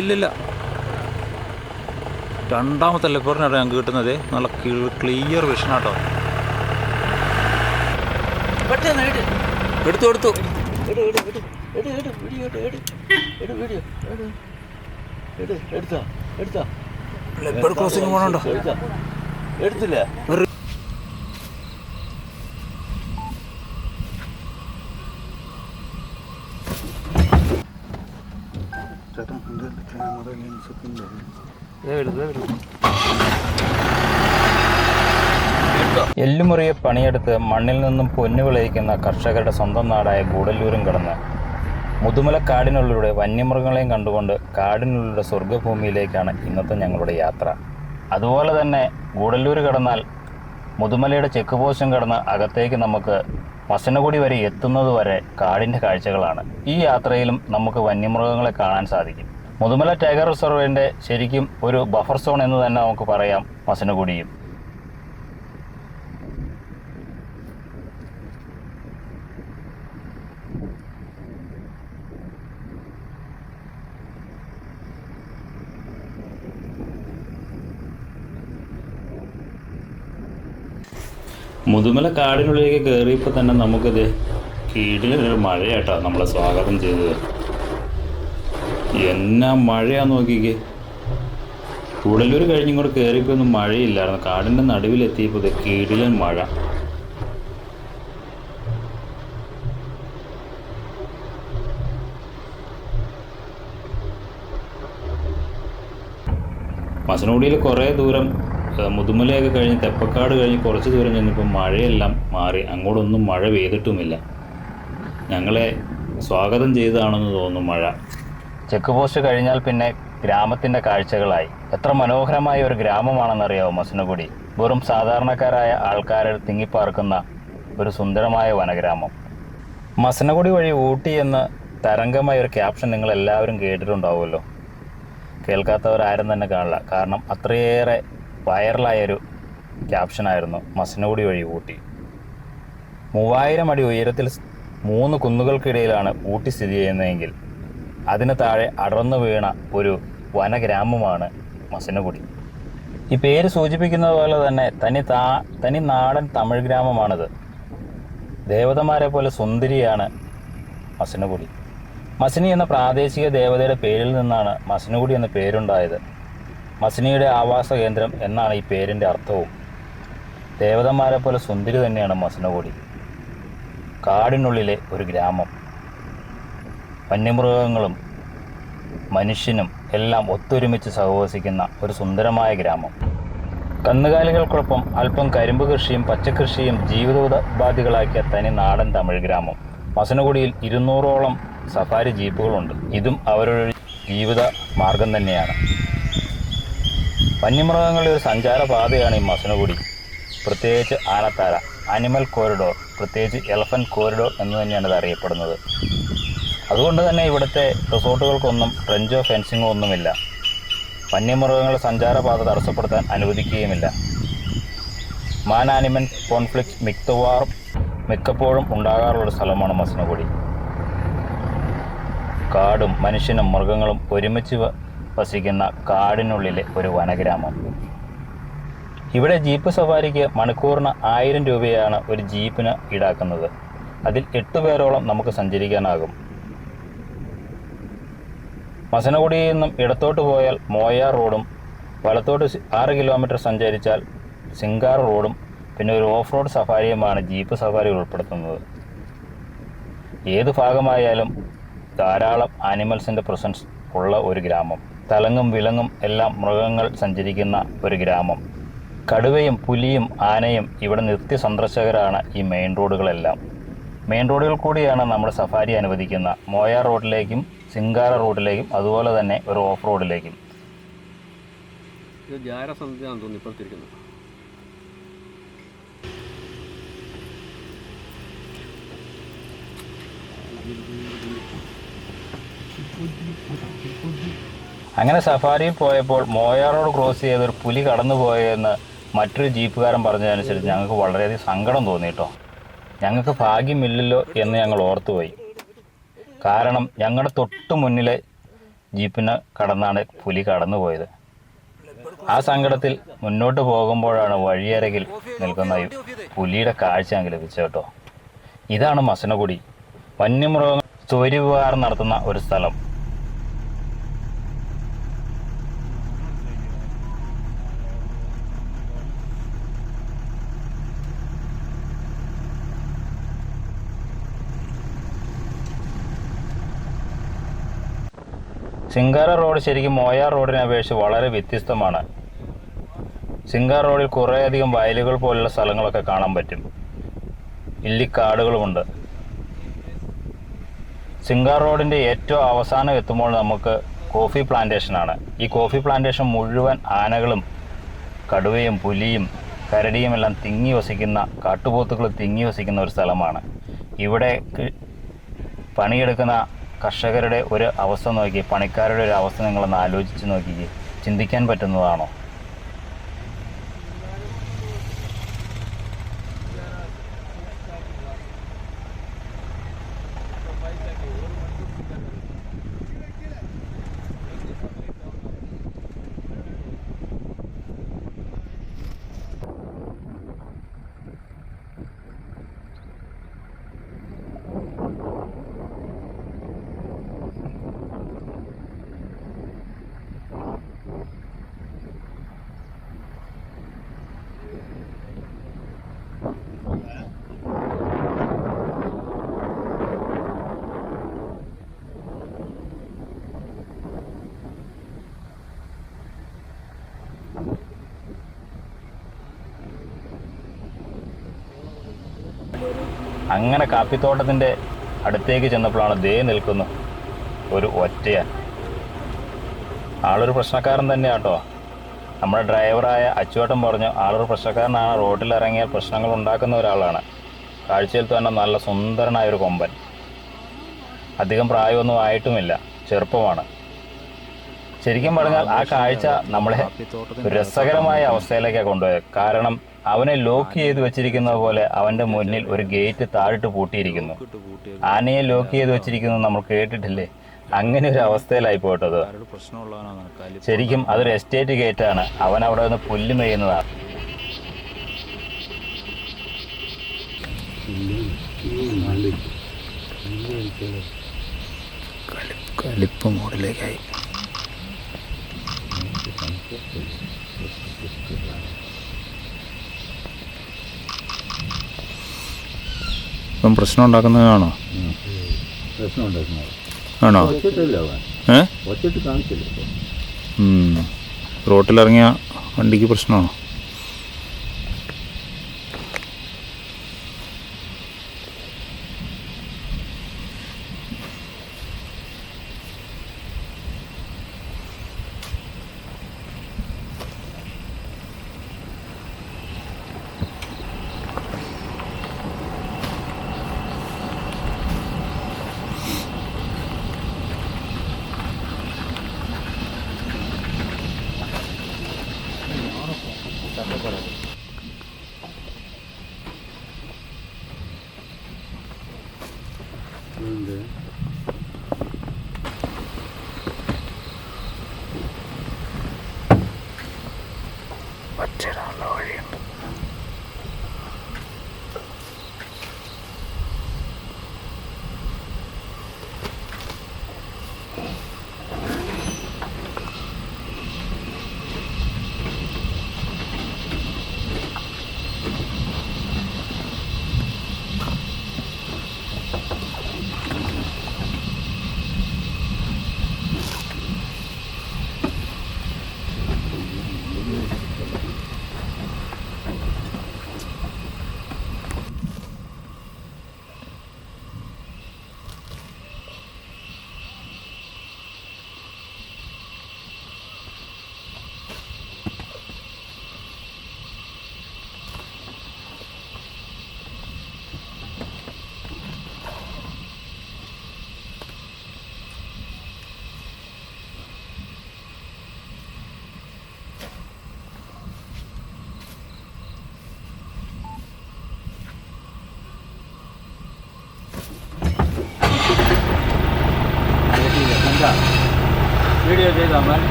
ഇല്ലില്ല. രണ്ടാമത്തെ ലെപ്പറിനാണ് ഞങ്ങൾക്ക് കിട്ടുന്നത്? നല്ല ക്ലിയർ വിഷനാട്ടോ എടുത്തു എടുത്തു. എടുത്താ എടുത്താ. ക്രോസിംഗ് പോകണുണ്ടോ എടുത്തില്ലേ? ഉണ്ട് എല്ലുമുറിയെ പണിയെടുത്ത് മണ്ണിൽ നിന്നും പൊന്നു വിളയിക്കുന്ന കർഷകരുടെ സ്വന്തം നാടായ ഗൂഡല്ലൂരും കടന്ന്. മുതുമല കാടിനുള്ളിലൂടെ വന്യമൃഗങ്ങളെയും കണ്ടുകൊണ്ട് കാടിനുള്ളിലൂടെ സ്വർഗഭൂമിയിലേക്കാണ് ഇന്നത്തെ ഞങ്ങളുടെ യാത്ര. അതുപോലെ തന്നെ ഗൂഡല്ലൂർ കടന്നാൽ മുതുമലയുടെ ചെക്ക് പോസ്റ്റും കടന്ന് അകത്തേക്ക് നമുക്ക് മസനഗുടി വരെ എത്തുന്നത് വരെ കാടിന്റെ കാഴ്ചകളാണ്. ഈ യാത്രയിലും നമുക്ക് വന്യമൃഗങ്ങളെ കാണാൻ സാധിക്കും. മുതുമല ടൈഗർ റിസർവിന്റെ ശരിക്കും ഒരു ബഫർ സോൺ എന്ന് തന്നെ നമുക്ക് പറയാം മസനഗുഡിയും മുതുമല കാടിനുള്ളിലേക്ക് കയറിയപ്പോൾ തന്നെ നമുക്കിത് കീഴിലൊരു മഴയായിട്ടാണ് നമ്മളെ സ്വാഗതം ചെയ്തത്. എന്നാ മഴയാ നോക്കിക്കേ. കൂടല്ലൂർ കൂടെ കയറിയപ്പോൾ ഒന്നും മഴയില്ലായിരുന്നു. കാടിന്റെ നടുവിലെത്തിയപ്പോൾ ഇത് കീഴിലൻ മഴ. മസനോടിയിൽ കുറേ ദൂരം മുതുമലയൊക്കെ കഴിഞ്ഞ് തെപ്പക്കാട് കഴിഞ്ഞ് കുറച്ച് ദൂരം ചെന്നപ്പോൾ മഴയെല്ലാം മാറി. അങ്ങോട്ടൊന്നും മഴ പെയ്തിട്ടുമില്ല. ഞങ്ങളെ സ്വാഗതം ചെയ്തതാണെന്ന് തോന്നുന്നു മഴ. ചെക്ക് പോസ്റ്റ് കഴിഞ്ഞാൽ പിന്നെ ഗ്രാമത്തിന്റെ കാഴ്ചകളായി. എത്ര മനോഹരമായ ഒരു ഗ്രാമമാണെന്നറിയാമോ മസനഗുഡി? വെറും സാധാരണക്കാരായ ആൾക്കാരിൽ തിങ്ങിപ്പാർക്കുന്ന ഒരു സുന്ദരമായ വനഗ്രാമം. മസനഗുഡി വഴി ഊട്ടി എന്ന് തരംഗമായ ഒരു ക്യാപ്ഷൻ നിങ്ങൾ എല്ലാവരും കേട്ടിട്ടുണ്ടാവുമല്ലോ. കേൾക്കാത്തവരാരും തന്നെ കാണില്ല. കാരണം അത്രയേറെ വൈറലായൊരു ക്യാപ്ഷനായിരുന്നു മസനഗുഡി വഴി ഊട്ടി. മൂവായിരം അടി ഉയരത്തിൽ മൂന്ന് കുന്നുകൾക്കിടയിലാണ് ഊട്ടി സ്ഥിതി ചെയ്യുന്നതെങ്കിൽ അതിന് താഴെ അടർന്നു വീണ ഒരു വനഗ്രാമമാണ് മസനഗുഡി. ഈ പേര് സൂചിപ്പിക്കുന്നത് പോലെ തന്നെ തനി താ തനി നാടൻ തമിഴ് ഗ്രാമമാണിത്. ദേവതമാരെ പോലെ സുന്ദരിയാണ് മസനഗുഡി. മസിനി എന്ന പ്രാദേശിക ദേവതയുടെ പേരിൽ നിന്നാണ് മസനഗുഡി എന്ന പേരുണ്ടായത്. മസിനിയുടെ ആവാസ കേന്ദ്രം എന്നാണ് ഈ പേരിന്റെ അർത്ഥവും. ദേവതമാരെ പോലെ സുന്ദരി തന്നെയാണ് മസനഗുഡി. കാടിനുള്ളിലെ ഒരു ഗ്രാമം. വന്യമൃഗങ്ങളും മനുഷ്യനും എല്ലാം ഒത്തൊരുമിച്ച് സഹവസിക്കുന്ന ഒരു സുന്ദരമായ ഗ്രാമം. കന്നുകാലികൾക്കൊപ്പം അല്പം കരിമ്പ് കൃഷിയും പച്ചക്കൃഷിയും ജീവിതോപാധികളാക്കിയ തനി നാടൻ തമിഴ് ഗ്രാമം. മസനഗുഡിയിൽ ഇരുന്നൂറോളം സഫാരി ജീപ്പുകളുണ്ട്. ഇതും അവരുടെ ജീവിത മാർഗം തന്നെയാണ്. വന്യമൃഗങ്ങളുടെ ഒരു സഞ്ചാര പാതയാണ് ഈ മസനഗുഡി. പ്രത്യേകിച്ച് ആനത്താര അനിമൽ കോറിഡോർ പ്രത്യേകിച്ച് എലഫന്റ് കോറിഡോർ എന്ന് തന്നെയാണ് ഇത് അറിയപ്പെടുന്നത്. അതുകൊണ്ട് തന്നെ ഇവിടുത്തെ റിസോർട്ടുകൾക്കൊന്നും ട്രെഞ്ചോ ഫെൻസിങ്ങോ ഒന്നുമില്ല. വന്യമൃഗങ്ങളുടെ സഞ്ചാരപാത തടസ്സപ്പെടുത്താൻ അനുവദിക്കുകയുമില്ല. മാൻ ആനിമൽ കോൺഫ്ലിക്റ്റ് മിക്കവാറും മിക്കപ്പോഴും ഉണ്ടാകാറുള്ള സ്ഥലമാണ് മസനഗുഡി. കാടും മനുഷ്യനും മൃഗങ്ങളും ഒരുമിച്ച് വസിക്കുന്ന കാടിനുള്ളിലെ ഒരു വനഗ്രാമം. ഇവിടെ ജീപ്പ് സവാരിക്ക് മണിക്കൂറിന് ആയിരം രൂപയാണ് ഒരു ജീപ്പിന് ഈടാക്കുന്നത്. അതിൽ എട്ട് പേരോളം നമുക്ക് സഞ്ചരിക്കാനാകും. മസനഗുഡിയിൽ നിന്നും ഇടത്തോട്ട് പോയാൽ മോയാർ റോഡും വലത്തോട്ട് ആറ് കിലോമീറ്റർ സഞ്ചരിച്ചാൽ സിംഗാർ റോഡും പിന്നെ ഒരു ഓഫ് റോഡ് സഫാരിയുമാണ് ജീപ്പ് സഫാരി ഉൾപ്പെടുത്തുന്നത്. ഏത് ഭാഗമായാലും ധാരാളം ആനിമൽസിന്റെ പ്രസൻസ് ഉള്ള ഒരു ഗ്രാമം. തലങ്ങും വിലങ്ങും എല്ലാം മൃഗങ്ങൾ സഞ്ചരിക്കുന്ന ഒരു ഗ്രാമം. കടുവയും പുലിയും ആനയും ഇവിടെ നിത്യ സന്ദർശകരാണ് ഈ മെയിൻ റോഡുകളെല്ലാം. മെയിൻ റോഡുകൾ കൂടിയാണ് നമ്മുടെ സഫാരി അനുവദിക്കുന്ന. മോയ റോഡിലേക്കും സിംഗാര റോഡിലേക്കും അതുപോലെ തന്നെ ഒരു ഓഫ് റോഡിലേക്കും അങ്ങനെ സഫാരിയിൽ പോയപ്പോൾ മോയ റോഡ് ക്രോസ് ചെയ്ത് ഒരു പുലി കടന്നു പോയെന്ന് മറ്റൊരു ജീപ്പുകാരൻ പറഞ്ഞതനുസരിച്ച് ഞങ്ങൾക്ക് വളരെയധികം സങ്കടം തോന്നി കേട്ടോ ഞങ്ങൾക്ക് ഭാഗ്യമില്ലല്ലോ എന്ന് ഞങ്ങൾ ഓർത്തുപോയി. കാരണം ഞങ്ങളുടെ തൊട്ട് മുന്നിലെ ജീപ്പിന് കടന്നാണ് പുലി കടന്നുപോയത്. ആ സങ്കടത്തിൽ മുന്നോട്ട് പോകുമ്പോഴാണ് വഴിയരകിൽ നിൽക്കുന്ന പുലിയുടെ കാഴ്ച ഞങ്ങൾക്ക് ലഭിച്ചത് കേട്ടോ. ഇതാണ് മസനഗുടി വന്യമൃഗങ്ങൾ സ്വൈര്യവിഹാരം നടത്തുന്ന ഒരു സ്ഥലം. സിംഗാര റോഡ് ശരിക്കും മോയാർ റോഡിനെ അപേക്ഷിച്ച് വളരെ വ്യത്യസ്തമാണ്. സിംഗാർ റോഡിൽ കുറേയധികം വയലുകൾ പോലുള്ള സ്ഥലങ്ങളൊക്കെ കാണാൻ പറ്റും. ഇല്ലിക്കാടുകളുമുണ്ട്. സിംഗാർ റോഡിന്റെ ഏറ്റവും അവസാനം എത്തുമ്പോൾ നമുക്ക് കോഫി പ്ലാന്റേഷനാണ് ഈ കോഫി പ്ലാന്റേഷൻ മുഴുവൻ ആനകളും കടുവയും പുലിയും കരടിയും എല്ലാം തിങ്ങി വസിക്കുന്ന കാട്ടുപോത്തുകൾ തിങ്ങി വസിക്കുന്ന ഒരു സ്ഥലമാണ്. ഇവിടെ പണിയെടുക്കുന്ന കർഷകരുടെ ഒരു അവസ്ഥ നോക്കി പണിക്കാരുടെ ഒരു അവസ്ഥ നിങ്ങളൊന്ന് ആലോചിച്ച് നോക്കി ചിന്തിക്കാൻ പറ്റുന്നതാണോ? അങ്ങനെ കാപ്പിത്തോട്ടത്തിന്റെ അടുത്തേക്ക് ചെന്നപ്പോഴാണ് ദേ നിൽക്കുന്നു. ഒരു ഒറ്റയാൻ. ആളൊരു പ്രശ്നക്കാരൻ തന്നെയാണ് തന്നെയാട്ടോ. നമ്മുടെ ഡ്രൈവറായ അച്ചുവട്ടൻ പറഞ്ഞു ആളൊരു പ്രശ്നക്കാരനാണ്. റോഡിൽ ഇറങ്ങിയാൽ പ്രശ്നങ്ങൾ ഉണ്ടാക്കുന്ന ഒരാളാണ്. കാഴ്ചയിൽ തന്നെ നല്ല സുന്ദരനായ ഒരു കൊമ്പൻ. അധികം പ്രായമൊന്നും ആയിട്ടുമില്ല. ചെറുപ്പമാണ്. ശരിക്കും പറഞ്ഞാൽ ആ കാഴ്ച നമ്മളെ രസകരമായ അവസ്ഥയിലേക്കാണ് കൊണ്ടുപോയത്. കാരണം അവനെ ലോക്ക് ചെയ്ത് വെച്ചിരിക്കുന്ന പോലെ അവന്റെ മുന്നിൽ ഒരു ഗേറ്റ് താഴിട്ട് പൂട്ടിയിരിക്കുന്നു. ആനയെ ലോക്ക് ചെയ്ത് വെച്ചിരിക്കുന്നത് നമ്മൾ കേട്ടിട്ടില്ലേ? അങ്ങനെ ഒരു അവസ്ഥയിലായി പോട്ടത്. ശരിക്കും അതൊരു എസ്റ്റേറ്റ് ഗേറ്റാണ് ആണ്. അവൻ അവിടെ നിന്ന് പുല്ല് മെയ്യുന്നതാണ് കലിപ്പ് മോഡിലേക്കായി. ഇപ്പം പ്രശ്നം ഉണ്ടാക്കുന്നതാണോ പ്രശ്നം ഉണ്ടാക്കുന്നത് ആണോ? ഏ. റോട്ടിലിറങ്ങിയ വണ്ടിക്ക് പ്രശ്നമാണോ? Gracias.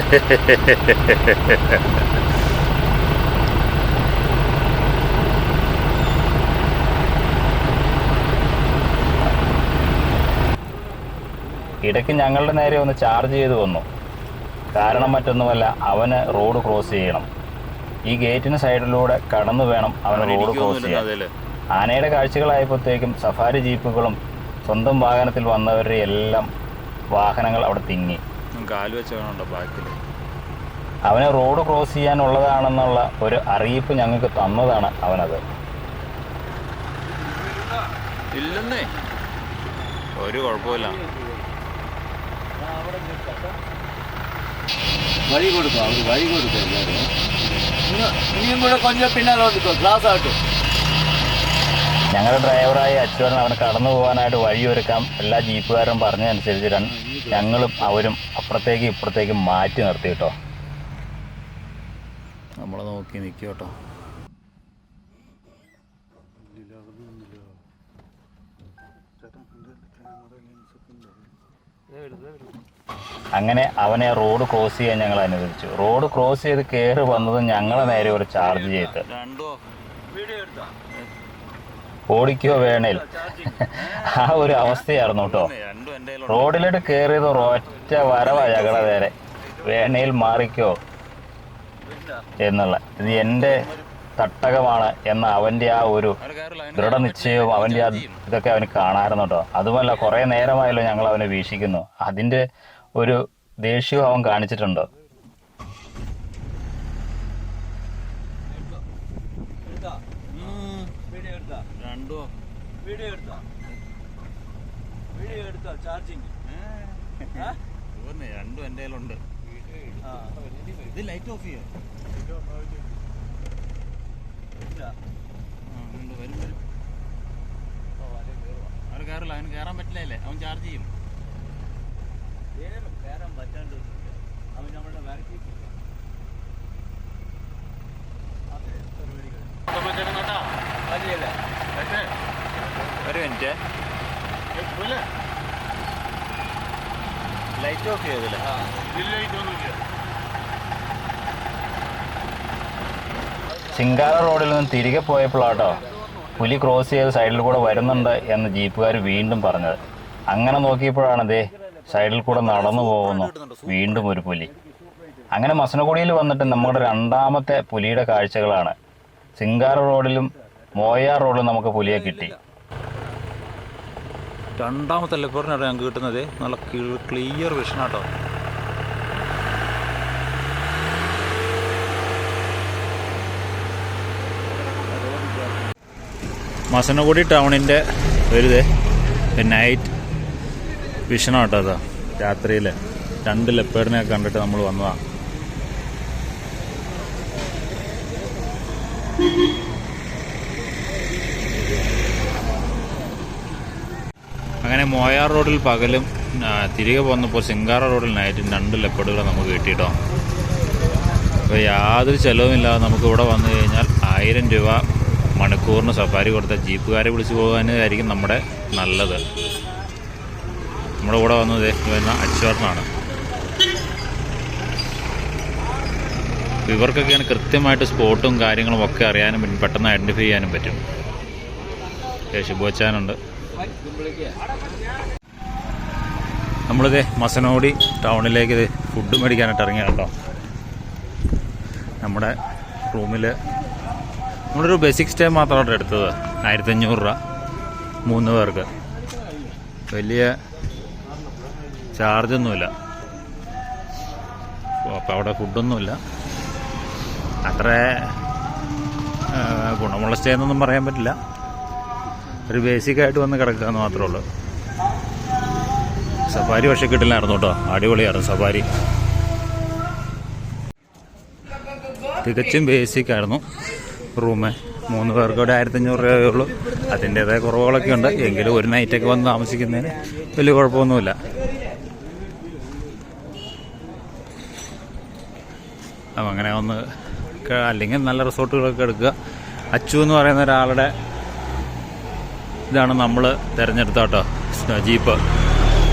ഇടയ്ക്ക് ഞങ്ങളുടെ നേരെ ഒന്ന് ചാർജ് ചെയ്ത് വന്നു. കാരണം മറ്റൊന്നുമല്ല അവന് റോഡ് ക്രോസ് ചെയ്യണം. ഈ ഗേറ്റിന് സൈഡിലൂടെ കടന്നു വേണം അവൻ റോഡ് ക്രോസ് ചെയ്യാൻ. ആനയുടെ കാഴ്ചകളായപ്പോഴത്തേക്കും സഫാരി ജീപ്പുകളും സ്വന്തം വാഹനത്തിൽ വന്നവരുടെ എല്ലാം വാഹനങ്ങൾ അവിടെ തിങ്ങി. കാൽ വെച്ചോ ബാക്കിൽ? അവന് റോഡ് ക്രോസ് ചെയ്യാനുള്ളതാണെന്നുള്ള ഒരു അറിയിപ്പ് ഞങ്ങൾക്ക് തന്നതാണ് അവനത്. ഇല്ലെന്നേ. ഒരു കുഴപ്പമില്ല. വഴി കൊടുക്കും അവർ വഴി കൊടുക്കും എല്ലാവരും. ഇനി- ഇനിയും കൂടെ കൊഞ്ചം പിന്നാലെ ഗ്ലാസ് ആട്ടും ഞങ്ങളുടെ ഡ്രൈവറായ അച്ചുവരൻ അവന് കടന്നു പോകാനായിട്ട് വഴിയൊരുക്കാം എല്ലാ ജീപ്പുകാരും പറഞ്ഞതനുസരിച്ചിട്ട് ഞങ്ങളും അവരും അപ്പുറത്തേക്കും ഇപ്പുറത്തേക്കും മാറ്റി നിർത്തി കേട്ടോ. നമ്മളെ നോക്കി നിൽക്കും കേട്ടോ. അങ്ങനെ അവനെ റോഡ് ക്രോസ് ചെയ്യാൻ ഞങ്ങൾ അനുവദിച്ചു. റോഡ് ക്രോസ് ചെയ്ത് കയറി വന്നത് ഞങ്ങളെ നേരെ ഒരു ചാർജ് ചെയ്ത്. രണ്ടോ? ഓടിക്കോ വേണേൽ. ആ ഒരു അവസ്ഥയായിരുന്നു കേട്ടോ. റോഡിലോട്ട് കയറിയത് ഒറ്റ വരവാ ഞങ്ങളെ നേരെ. വേണേൽ മാറിക്കോ എന്നുള്ള. ഇത് എന്റെ തട്ടകമാണ് എന്ന അവന്റെ ആ ഒരു ദൃഢനിശ്ചയവും അവന്റെ ആ ഇതൊക്കെ അവന് കാണാമായിരുന്നു കേട്ടോ. അതുമല്ല കുറേ നേരമായല്ലോ ഞങ്ങൾ അവനെ വീക്ഷിക്കുന്നു. അതിന്റെ ഒരു ദേഷ്യവും അവൻ കാണിച്ചിട്ടുണ്ട് രണ്ടോ വീഡിയോ എടുത്താ വീഡിയോ എടുത്താ ചാർജിങ് രണ്ടും എന്റെ കയ്യിലുണ്ട്. ഇത് ലൈറ്റ് ഓഫ് ചെയ്യോ? വരും വരും. അവന് കയറില്ല അവന് കയറാൻ പറ്റില്ലല്ലേ അവൻ ചാർജ് ചെയ്യും. കയറാൻ പറ്റാണ്ട് അവൻ നമ്മുടെ ബാക്കിൽ ഒരു മിനിറ്റ്. ലൈറ്റ് ഓഫ് ചെയ്തില്ല ചിങ്കാര റോഡിൽ നിന്ന് തിരികെ പോയപ്പോഴാട്ടോ പുലി ക്രോസ് ചെയ്ത് സൈഡിൽ കൂടെ വരുന്നുണ്ട് എന്ന് ജീപ്പുകാർ വീണ്ടും പറഞ്ഞത്. അങ്ങനെ നോക്കിയപ്പോഴാണ് ദേ സൈഡിൽ കൂടെ നടന്നു പോകുന്നു വീണ്ടും ഒരു പുലി. അങ്ങനെ മസനഗുഡിയിൽ വന്നിട്ട് നമ്മുടെ രണ്ടാമത്തെ പുലിയുടെ കാഴ്ചകളാണ്. സിംഗാര റോഡിലും മോയാർ റോഡിലും നമുക്ക് പുലിയെ കിട്ടി. രണ്ടാമത്തെ ലെപ്പറിനാണ് ഞങ്ങൾക്ക് കിട്ടുന്നത്. നല്ല ക്ലിയർ വിഷനാട്ടോ മസനഗുഡി ടൗണിന്റെ ഒരു നൈറ്റ് വിഷനാട്ടോ അതാ. രാത്രിയിൽ രണ്ട് ലെപ്പേഡിനെ കണ്ടിട്ട് നമ്മൾ വന്നതാണ് അങ്ങനെ മോയാർ റോഡിൽ പകലും തിരികെ പോന്നപ്പോൾ സിംഗാറ റോഡിൽ നൈറ്റും രണ്ട് ലെപ്പേഡുകൾ നമുക്ക് കിട്ടിയിട്ടോ. അപ്പോൾ യാതൊരു ചിലവുമില്ലാതെ നമുക്ക് ഇവിടെ വന്നു കഴിഞ്ഞാൽ ആയിരം രൂപ മണിക്കൂറിന് സഫാരി കൊടുത്ത ജീപ്പുകാരെ വിളിച്ചു പോകാനായിരിക്കും നമ്മുടെ നല്ലത്. നമ്മുടെ കൂടെ വന്നത് വരുന്ന അച്ചുവേട്ടനാണ് അപ്പോൾ ഇവർക്കൊക്കെയാണ് കൃത്യമായിട്ട് സ്പോട്ടും കാര്യങ്ങളും ഒക്കെ അറിയാനും പെട്ടെന്ന് ഐഡന്റിഫൈ ചെയ്യാനും പറ്റും. ശുഭവച്ചാനുണ്ട് നമ്മളിത് മസനോടി ടൗണിലേക്ക് ഇത് ഫുഡ് മേടിക്കാനായിട്ട് ഇറങ്ങിയ കേട്ടോ. നമ്മുടെ റൂമിൽ നമ്മളൊരു ബേസിക് സ്റ്റേ മാത്രമാണ് എടുത്തത്. ആയിരത്തഞ്ഞൂറ് രൂപ. മൂന്ന് പേർക്ക്. വലിയ ചാർജൊന്നുമില്ല അപ്പോൾ അവിടെ ഫുഡൊന്നുമില്ല അത്ര ഗുണമുള്ള സ്റ്റേ എന്നൊന്നും പറയാൻ പറ്റില്ല. ഒരു ബേസിക്കായിട്ട് വന്ന് കിടക്കുക എന്ന് മാത്രമേ ഉള്ളൂ. സഫാരി പക്ഷെ കിട്ടില്ലായിരുന്നു കേട്ടോ. അടിപൊളിയായിരുന്നു സഫാരി. തികച്ചും ബേസിക് ആയിരുന്നു റൂമ്. മൂന്ന് പേർക്ക് ഒരു ആയിരത്തഞ്ഞൂറ് രൂപയേ ഉള്ളൂ. അതിന്റേതായ കുറവുകളൊക്കെ ഉണ്ട്. എങ്കിലും ഒരു നൈറ്റൊക്കെ വന്ന് താമസിക്കുന്നതിന് വലിയ കുഴപ്പമൊന്നുമില്ല. അപ്പം അങ്ങനെ ഒന്ന് അല്ലെങ്കിൽ നല്ല റിസോർട്ടുകളൊക്കെ എടുക്കുക. അച്ചു എന്ന് പറയുന്ന ഒരാളുടെ ഇതാണ് നമ്മൾ തിരഞ്ഞെടുത്ത കേട്ടോ ജീപ്പ്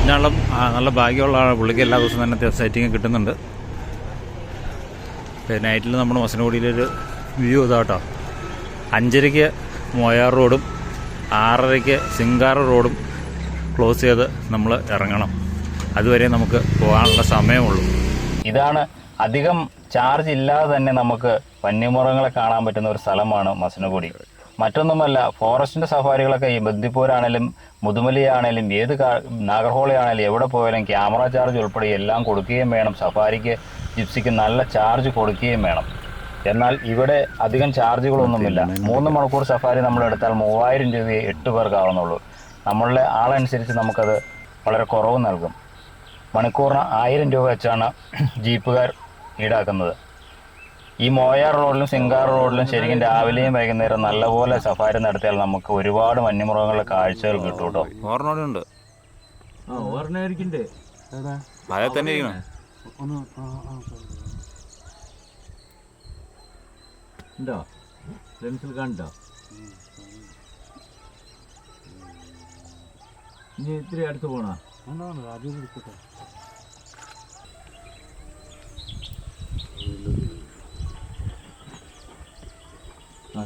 ഇതിനുള്ള നല്ല ഭാഗ്യമുള്ള പുള്ളിക്ക് എല്ലാ ദിവസവും തന്നെ അത്യാവശ്യം സെറ്റിങ് കിട്ടുന്നുണ്ട്. പിന്നെ നൈറ്റിൽ നമ്മുടെ മസനഗുഡിയിലൊരു വ്യൂ ഇതാ കേട്ടോ അഞ്ചരയ്ക്ക് മോയാർ റോഡും ആറരയ്ക്ക് സിംഗാറ റോഡും ക്ലോസ് ചെയ്ത് നമ്മൾ ഇറങ്ങണം. അതുവരെ നമുക്ക് പോകാനുള്ള സമയമുള്ളൂ. ഇതാണ് അധികം ചാർജ് ഇല്ലാതെ തന്നെ നമുക്ക് വന്യമൃഗങ്ങളെ കാണാൻ പറ്റുന്ന ഒരു സ്ഥലമാണ് മസനഗുഡി. മറ്റൊന്നുമല്ല ഫോറസ്റ്റിന്റെ സഫാരികളൊക്കെ ഈ ബന്ദിപ്പൂരാണേലും മുതുമലിയാണേലും ഏത് നാഗർഹോളയാണേലും എവിടെ പോയാലും ക്യാമറ ചാർജ് ഉൾപ്പെടെ എല്ലാം കൊടുക്കുകയും വേണം. സഫാരിക്ക് ജിപ്സിക്ക് നല്ല ചാർജ് കൊടുക്കുകയും വേണം. എന്നാൽ ഇവിടെ അധികം ചാർജുകളൊന്നുമില്ല. മൂന്ന് മണിക്കൂർ സഫാരി നമ്മൾ എടുത്താൽ മൂവായിരം രൂപയെ എട്ട് പേർക്കാവുന്നുള്ളൂ. നമ്മളുടെ ആളനുസരിച്ച് നമുക്കത് വളരെ കുറവ് നൽകും. മണിക്കൂറിന് ആയിരം രൂപ വെച്ചാണ് ജീപ്പുകാർ ഈടാക്കുന്നത്. ഈ മോയാർ റോഡിലും സിംഗാർ റോഡിലും ശരിക്കും രാവിലെയും വൈകുന്നേരം നല്ലപോലെ സഫാരി നടത്തിയാൽ നമുക്ക് ഒരുപാട് വന്യമൃഗങ്ങളുടെ കാഴ്ചകൾ കിട്ടും കേട്ടോ. മഴ തന്നെ ഇരിക്കണം? ഒന്ന് ഉണ്ടോ? ലെൻസിൽ കണ്ടോ? ഇനി ഇത്തിരി അടുത്ത് പോണോ?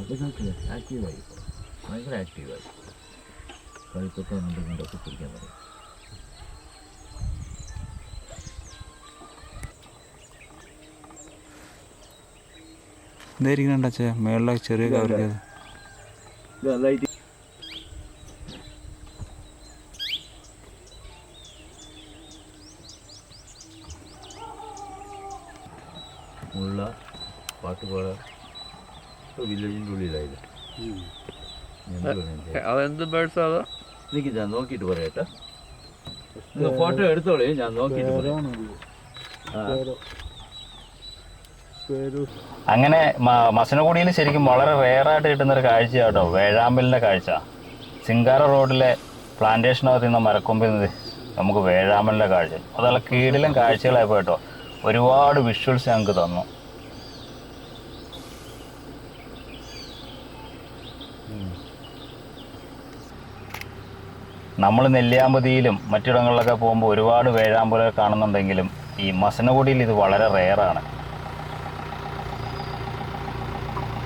ഇതൊക്കെ ആക്റ്റീവായി ഭയങ്കര ആക്റ്റീവായി കഴുത്തൊക്കെ കണ്ടും കൊണ്ടൊക്കെ പിടിക്കാൻ തുടങ്ങി എന്തായിരിക്കണം അച്ഛാ മേളിലെ ചെറിയ കവറിക്കത് ലൈറ്റ് വില്ലേജിന്റെ ഉള്ളിലായില്ല അതെന്ത് ബേർഡ്സ് അതോ? എനിക്ക് ഞാൻ നോക്കിയിട്ട് പറയട്ടെ നിങ്ങൾ ഫോട്ടോ എടുത്തോളേ ഞാൻ നോക്കിയിട്ട് പറയാം. അങ്ങനെ മസനഗുഡിയിൽ ശരിക്കും വളരെ റെയറായിട്ട് കിട്ടുന്ന ഒരു കാഴ്ച കേട്ടോ. വേഴാമ്പലിന്റെ കാഴ്ച. സിംഗാര റോഡിലെ പ്ലാന്റേഷനകത്ത് നിന്ന് മരക്കൊമ്പിൽ നിന്ന് നമുക്ക് വേഴാമ്പലിന്റെ കാഴ്ച. അതല്ല കീഴിലും കാഴ്ചകളായപ്പോൾ കേട്ടോ. ഒരുപാട് വിഷ്വൽസ് ഞങ്ങൾക്ക് തന്നു. നമ്മൾ നെല്ലിയാമ്പതിയിലും മറ്റിടങ്ങളിലൊക്കെ പോകുമ്പോൾ ഒരുപാട് വേഴാമ്പലുകൾ കാണുന്നുണ്ടെങ്കിലും ഈ മസനഗുഡിയിൽ ഇത് വളരെ റെയറാണ്.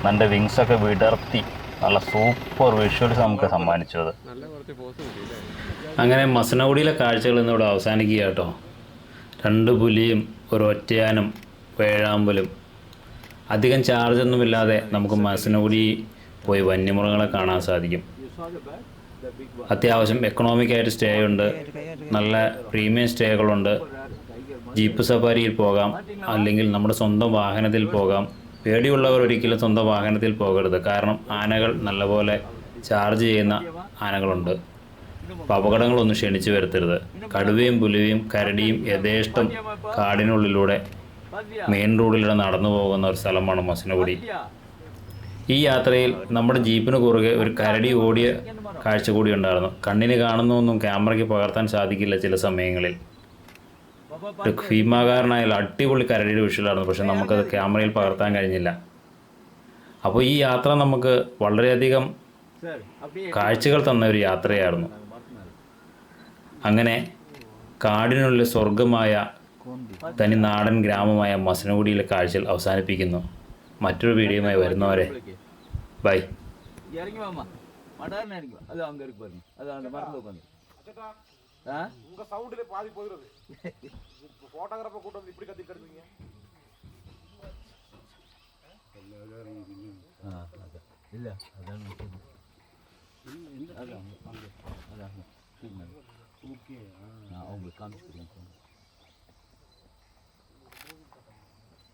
നല്ല വിങ്സ് ഒക്കെ വിടർത്തി നല്ല സൂപ്പർ വിഷ്വൽസ് നമുക്ക് സമ്മാനിച്ചു അത് അങ്ങനെ മസനഗുഡിയിലെ കാഴ്ചകൾ ഇന്നിവിടെ അവസാനിക്കുക കേട്ടോ. രണ്ട് പുലിയും ഒരു ഒറ്റയാനും വേഴാമ്പലും. അധികം ചാർജൊന്നുമില്ലാതെ നമുക്ക് മസനഗുഡി പോയി വന്യമൃഗങ്ങളെ കാണാൻ സാധിക്കും. അത്യാവശ്യം എക്കണോമിക് ആയിട്ട് സ്റ്റേ ഉണ്ട് നല്ല പ്രീമിയം സ്റ്റേകളുണ്ട് ജീപ്പ് സഫാരിയിൽ പോകാം. അല്ലെങ്കിൽ നമ്മുടെ സ്വന്തം വാഹനത്തിൽ പോകാം. പേടിയുള്ളവർ ഒരിക്കലും സ്വന്തം വാഹനത്തിൽ പോകരുത്. കാരണം ആനകൾ നല്ലപോലെ ചാർജ് ചെയ്യുന്ന ആനകളുണ്ട്. അപ്പോൾ അപകടങ്ങളൊന്നും ക്ഷണിച്ചു വരുത്തരുത്. കടുവയും പുലിയും കരടിയും യഥേഷ്ടം കാടിനുള്ളിലൂടെ മെയിൻ റോഡിലൂടെ നടന്നു പോകുന്ന ഒരു സ്ഥലമാണ് മസനഗുഡി. ഈ യാത്രയിൽ നമ്മുടെ ജീപ്പിന് കുറുകെ ഒരു കരടി ഓടിയ കാഴ്ച കൂടി ഉണ്ടായിരുന്നു. കണ്ണിന് കാണുന്നൊന്നും ക്യാമറയ്ക്ക് പകർത്താൻ സാധിക്കില്ല ചില സമയങ്ങളിൽ. ഒരു ഭീമാകാരനായ അടിപൊളി കരടിയുടെ വിഷയമായിരുന്നു പക്ഷെ നമുക്കത് ക്യാമറയിൽ പകർത്താൻ കഴിഞ്ഞില്ല. അപ്പോൾ ഈ യാത്ര നമുക്ക് വളരെയധികം കാഴ്ചകൾ തന്ന ഒരു യാത്രയായിരുന്നു. അങ്ങനെ കാടിനുള്ളിൽ സ്വർഗമായ തനി നാടൻ ഗ്രാമമായ മസനഗുഡിയിലെ കാഴ്ചകൾ അവസാനിപ്പിക്കുന്നു. മറ്റൊരു വീഡിയോയുമായി വരുന്നവരെ. ബൈ. இறங்கி வா அது அங்க இருக்கு பாருங்க. அது அந்த மரத்துல உட்காந்து ஆ? உங்க சவுண்ட்ல பாதி போயிடுது. போட்டோகிராஃபர் கூட்டம் வந்து இப்படி கத்தி கட்டுவீங்க ஆ அதான். இல்ல அதான். அதான் அதான் ஓகே நான் உங்களுக்கு காமிச்சு கொடுங்க